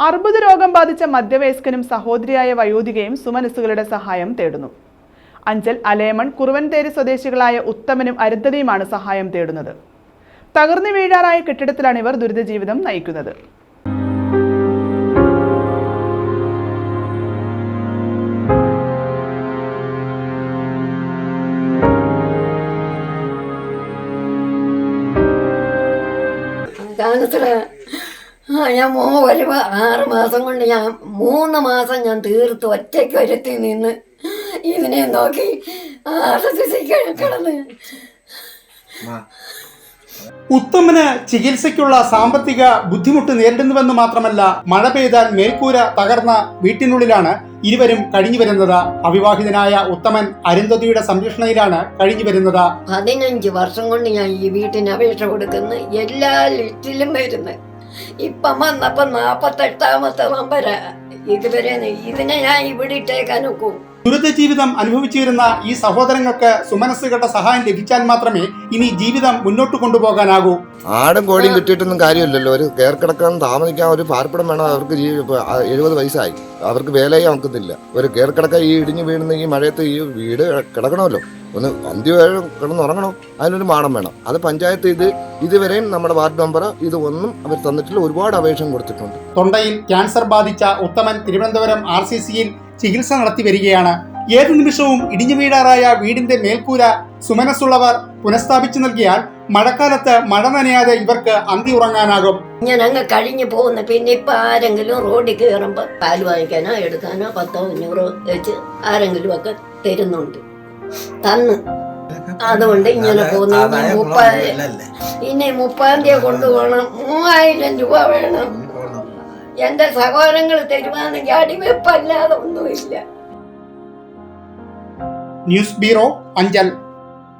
അർബുദ രോഗം ബാധിച്ച മധ്യവയസ്കനും സഹോദരിയായ വയോധികയും സുമനസ്സുകളുടെ സഹായം തേടുന്നു. അഞ്ചൽ അലേമൺ കുറുവൻതേരി സ്വദേശികളായ ഉത്തമനും അരുദ്ധതയുമാണ് സഹായം തേടുന്നത്. തകർന്നു വീഴാറായ കെട്ടിടത്തിലാണ് ഇവർ ദുരിതജീവിതം നയിക്കുന്നത്. ആ ഞാൻ മോ ഒരു ആറ് മാസം കൊണ്ട് ഞാൻ മൂന്ന് മാസം ഞാൻ തീർത്ത് ഒറ്റയ്ക്ക് ഒരുത്തി നിന്ന്. ഇതിനെ നോക്കി കിടന്ന്. ഉത്തമന് ചികിത്സയ്ക്കുള്ള സാമ്പത്തിക ബുദ്ധിമുട്ട് നേരിടുന്നുവെന്ന് മാത്രമല്ല മഴ പെയ്താൽ മേൽക്കൂര തകർന്ന വീട്ടിനുള്ളിലാണ് ഇരുവരും കഴിഞ്ഞു വരുന്നത്. അവിവാഹിതനായ ഉത്തമൻ അരുന്ധതിയുടെ സംരക്ഷണയിലാണ് കഴിഞ്ഞു വരുന്നത്. പതിനഞ്ച് വർഷം കൊണ്ട് ഞാൻ ഈ വീട്ടിന് അപേക്ഷ കൊടുക്കുന്നു. എല്ലാ ലിസ്റ്റിലും വരുന്നു. ഇപ്പം വന്നപ്പോ നാപ്പത്തെട്ടാമത്തെ നമ്പര. ഇതുവരെ ഇതിനെ ഞാൻ ഇവിടെ ഇട്ടേക്കാൻ ഒക്കും. ദുരിത ജീവിതം അനുഭവിച്ചിരുന്ന ഈ സഹോദരങ്ങൾക്ക് സുമനസ്സുകളുടെ സഹായം ലഭിച്ചാൽ മാത്രമേ ഇനി ജീവിതം മുന്നോട്ട് കൊണ്ടുപോകാനാകൂ. ആടും കോഴിയും കിട്ടിയിട്ടൊന്നും കാര്യമില്ലല്ലോ. ഒരു കയർ കിടക്കാൻ താമസിക്കാൻ ഒരു പാർപ്പിടം വേണം. അവർക്ക് എഴുപത് വയസ്സായി. അവർക്ക് വേലയെ അവർക്കുന്നില്ല ഒരു കയർ കിടക്ക ഈ ഇടിഞ്ഞു വീഴുന്ന ഈ മഴയത്ത് ഈ വീട് കിടക്കണമല്ലോ. ഒന്ന് അന്ത്യവേഴം കിടന്നുറങ്ങണം അതിനൊരു മാണം വേണം. അത് പഞ്ചായത്ത് ഇത് ഇതുവരെയും നമ്മുടെ വാർഡ് മെമ്പർ ഇത് ഒന്നും അവർ തന്നിട്ടില്ല. ഒരുപാട് അപേക്ഷ കൊടുത്തിട്ടുണ്ട്. തൊണ്ടയിൽ ക്യാൻസർ ബാധിച്ച ഉത്തമൻ തിരുവനന്തപുരം ആർ സി സിയിൽ ചികിത്സ നടത്തി വരികയാണ്. ഏതു നിമിഷവും ഇടിഞ്ഞു വീഴാറായ വീടിന്റെ മേൽക്കൂര സുമനസ്സുള്ളവർ പുനഃസ്ഥാപിച്ചു നൽകിയാൽ മഴക്കാലത്ത് മഴ നനയാതെ ഇവർക്ക് അന്തി ഉറങ്ങാനാകും. ഞാൻ അങ്ങ് കഴിഞ്ഞു പോകുന്ന പിന്നെ ഇപ്പൊ ആരെങ്കിലും റോഡിൽ കയറുമ്പോ പാൽ വാങ്ങിക്കാനോ എടുക്കാനോ പത്തോ അഞ്ഞൂറോ വെച്ച് ആരെങ്കിലും ഒക്കെ തരുന്നുണ്ട്. തന്ന്. അതുകൊണ്ട് ഇങ്ങനെ പോകുന്നു. മുപ്പത് ഇനി മുപ്പതാം തീയതി കൊണ്ടുപോകണം. മൂവായിരം രൂപ വേണം. എന്റെ സഹോദരങ്ങൾ തരുവാണെങ്കിൽ അടിവെപ്പല്ലാതെ ഒന്നുമില്ല. News bureau Anchal.